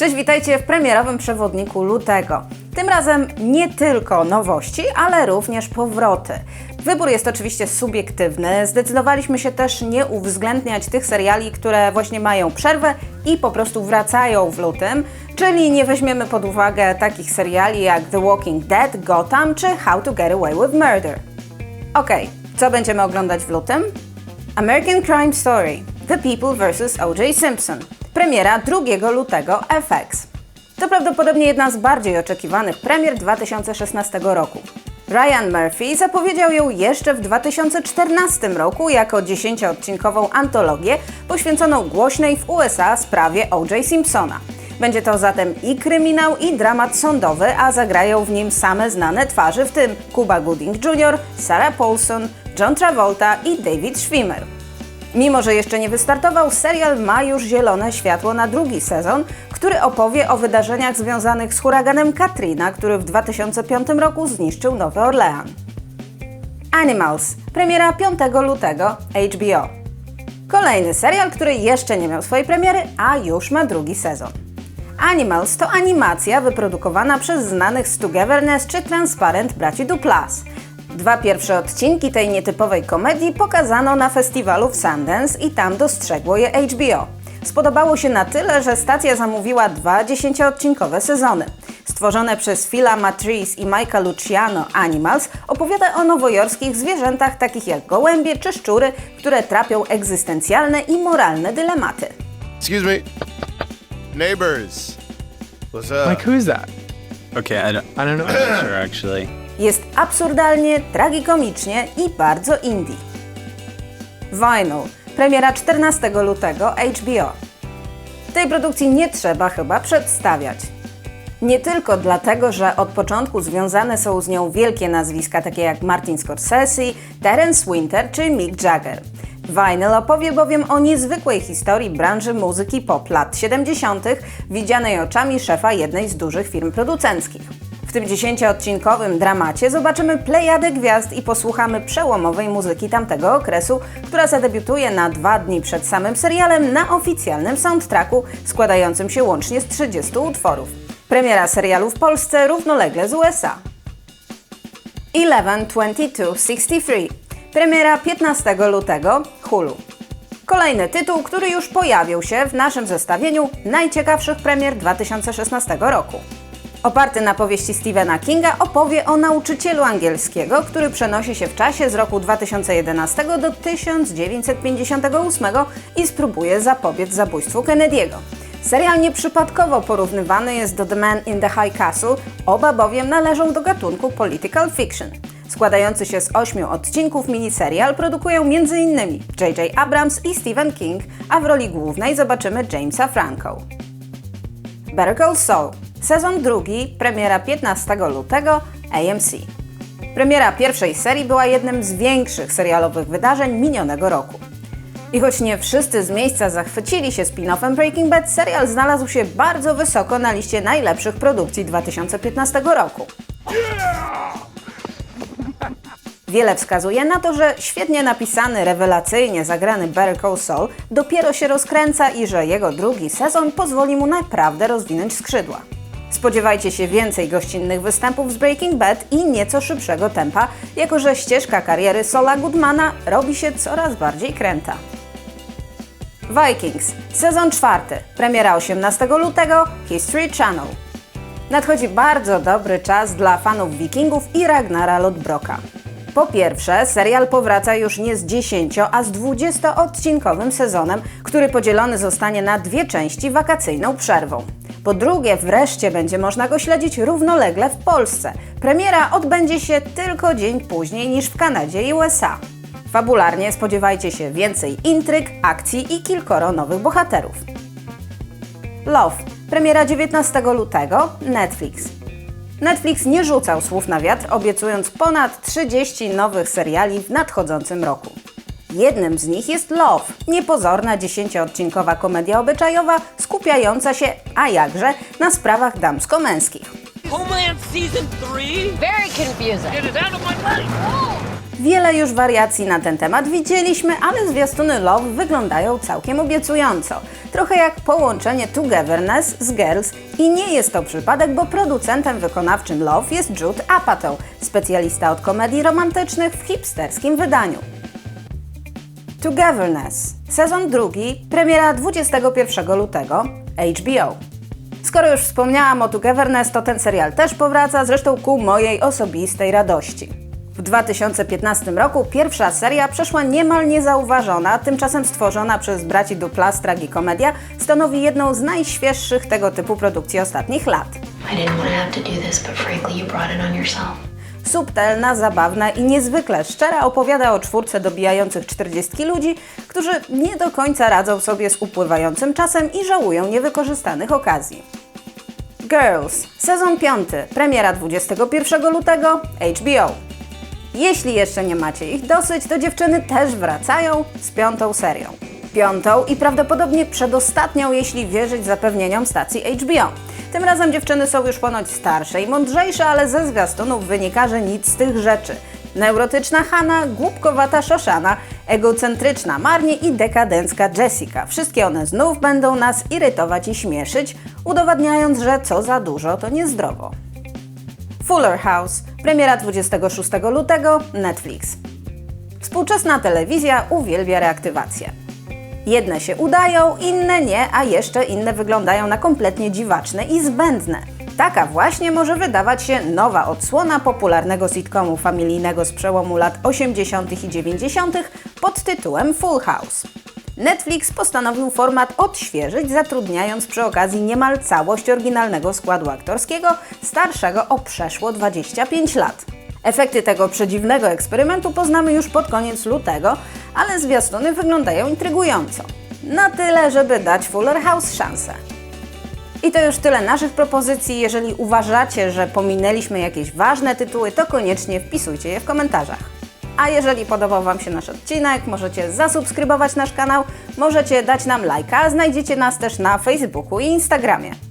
Cześć, witajcie w premierowym przewodniku lutego. Tym razem nie tylko nowości, ale również powroty. Wybór jest oczywiście subiektywny. Zdecydowaliśmy się też nie uwzględniać tych seriali, które właśnie mają przerwę i po prostu wracają w lutym, czyli nie weźmiemy pod uwagę takich seriali jak The Walking Dead, Gotham czy How to Get Away with Murder. Okej, co będziemy oglądać w lutym? American Crime Story The People vs. O.J. Simpson. Premiera 2 lutego FX. To prawdopodobnie jedna z bardziej oczekiwanych premier 2016 roku. Ryan Murphy zapowiedział ją jeszcze w 2014 roku jako 10-odcinkową antologię poświęconą głośnej w USA sprawie O.J. Simpsona. Będzie to zatem i kryminał, i dramat sądowy, a zagrają w nim same znane twarze, w tym Cuba Gooding Jr., Sarah Paulson, John Travolta i David Schwimmer. Mimo, że jeszcze nie wystartował, serial ma już zielone światło na drugi sezon, który opowie o wydarzeniach związanych z huraganem Katrina, który w 2005 roku zniszczył Nowy Orlean. Animals. Premiera 5 lutego HBO. Kolejny serial, który jeszcze nie miał swojej premiery, a już ma drugi sezon. Animals to animacja wyprodukowana przez znanych z Togetherness czy Transparent braci Duplass. Dwa pierwsze odcinki tej nietypowej komedii pokazano na festiwalu w Sundance i tam dostrzegło je HBO. Spodobało się na tyle, że stacja zamówiła dwa dziesięcioodcinkowe sezony. Stworzone przez Phila Matrice i Mike'a Luciano Animals opowiada o nowojorskich zwierzętach takich jak gołębie czy szczury, które trapią egzystencjalne i moralne dylematy. Excuse me. Neighbors. What's up? Like, who's that? Okay, I don't, I don't know. I'm not sure actually. Jest absurdalnie, tragikomicznie i bardzo indie. Vinyl. Premiera 14 lutego HBO. Tej produkcji nie trzeba chyba przedstawiać. Nie tylko dlatego, że od początku związane są z nią wielkie nazwiska takie jak Martin Scorsese, Terence Winter czy Mick Jagger. Vinyl opowie bowiem o niezwykłej historii branży muzyki pop lat 70., widzianej oczami szefa jednej z dużych firm producenckich. W tym dziesięcioodcinkowym dramacie zobaczymy plejadę gwiazd i posłuchamy przełomowej muzyki tamtego okresu, która zadebiutuje na dwa dni przed samym serialem na oficjalnym soundtracku składającym się łącznie z 30 utworów. Premiera serialu w Polsce równolegle z USA. 11-22-63. Premiera 15 lutego Hulu. Kolejny tytuł, który już pojawił się w naszym zestawieniu najciekawszych premier 2016 roku. Oparty na powieści Stephena Kinga opowie o nauczycielu angielskiego, który przenosi się w czasie z roku 2011 do 1958 i spróbuje zapobiec zabójstwu Kennedy'ego. Serial nieprzypadkowo porównywany jest do The Man in the High Castle, oba bowiem należą do gatunku political fiction. Składający się z ośmiu odcinków miniserial produkują m.in. J.J. Abrams i Stephen King, a w roli głównej zobaczymy Jamesa Franco. Better Call Saul. Sezon drugi, premiera 15 lutego, AMC. Premiera pierwszej serii była jednym z większych serialowych wydarzeń minionego roku. I choć nie wszyscy z miejsca zachwycili się spin-offem Breaking Bad, serial znalazł się bardzo wysoko na liście najlepszych produkcji 2015 roku. Wiele wskazuje na to, że świetnie napisany, rewelacyjnie zagrany Better Call Saul dopiero się rozkręca i że jego drugi sezon pozwoli mu naprawdę rozwinąć skrzydła. Spodziewajcie się więcej gościnnych występów z Breaking Bad i nieco szybszego tempa, jako że ścieżka kariery Sola Goodmana robi się coraz bardziej kręta. Vikings, sezon czwarty, premiera 18 lutego, History Channel. Nadchodzi bardzo dobry czas dla fanów Wikingów i Ragnara Lodbroka. Po pierwsze, serial powraca już nie z 10, a z 20-odcinkowym sezonem, który podzielony zostanie na dwie części wakacyjną przerwą. Po drugie, wreszcie będzie można go śledzić równolegle w Polsce. Premiera odbędzie się tylko dzień później niż w Kanadzie i USA. Fabularnie spodziewajcie się więcej intryg, akcji i kilkoro nowych bohaterów. Love. Premiera 19 lutego. Netflix. Netflix nie rzucał słów na wiatr, obiecując ponad 30 nowych seriali w nadchodzącym roku. Jednym z nich jest Love, niepozorna dziesięcioodcinkowa komedia obyczajowa skupiająca się, a jakże, na sprawach damsko-męskich. Homeland Season 3? Very confusing. Get it out of my life! Wiele już wariacji na ten temat widzieliśmy, ale zwiastuny Love wyglądają całkiem obiecująco. Trochę jak połączenie Togetherness z Girls i nie jest to przypadek, bo producentem wykonawczym Love jest Jude Apatow, specjalista od komedii romantycznych w hipsterskim wydaniu. Togetherness. Sezon drugi, premiera 21 lutego, HBO. Skoro już wspomniałam o Togetherness, to ten serial też powraca, zresztą ku mojej osobistej radości. W 2015 roku pierwsza seria przeszła niemal niezauważona, tymczasem stworzona przez braci Duplass tragikomedia stanowi jedną z najświeższych tego typu produkcji ostatnich lat. I didn't want to have to do this, but frankly, you brought it on yourself. Subtelna, zabawna i niezwykle szczera opowiada o czwórce dobijających 40 ludzi, którzy nie do końca radzą sobie z upływającym czasem i żałują niewykorzystanych okazji. Girls, sezon 5, premiera 21 lutego, HBO. Jeśli jeszcze nie macie ich dosyć, to dziewczyny też wracają z piątą serią. Piątą i prawdopodobnie przedostatnią, jeśli wierzyć zapewnieniom stacji HBO. Tym razem dziewczyny są już ponoć starsze i mądrzejsze, ale ze zwiastunów wynika, że nic z tych rzeczy. Neurotyczna Hanna, głupkowata Shoshana, egocentryczna Marnie i dekadencka Jessica. Wszystkie one znów będą nas irytować i śmieszyć, udowadniając, że co za dużo to niezdrowo. Fuller House, premiera 26 lutego, Netflix. Współczesna telewizja uwielbia reaktywację. Jedne się udają, inne nie, a jeszcze inne wyglądają na kompletnie dziwaczne i zbędne. Taka właśnie może wydawać się nowa odsłona popularnego sitcomu familijnego z przełomu lat 80. i 90. pod tytułem Full House. Netflix postanowił format odświeżyć, zatrudniając przy okazji niemal całość oryginalnego składu aktorskiego, starszego o przeszło 25 lat. Efekty tego przedziwnego eksperymentu poznamy już pod koniec lutego, ale zwiastuny wyglądają intrygująco. Na tyle, żeby dać Fuller House szansę. I to już tyle naszych propozycji. Jeżeli uważacie, że pominęliśmy jakieś ważne tytuły, to koniecznie wpisujcie je w komentarzach. A jeżeli podobał Wam się nasz odcinek, możecie zasubskrybować nasz kanał, możecie dać nam lajka, znajdziecie nas też na Facebooku i Instagramie.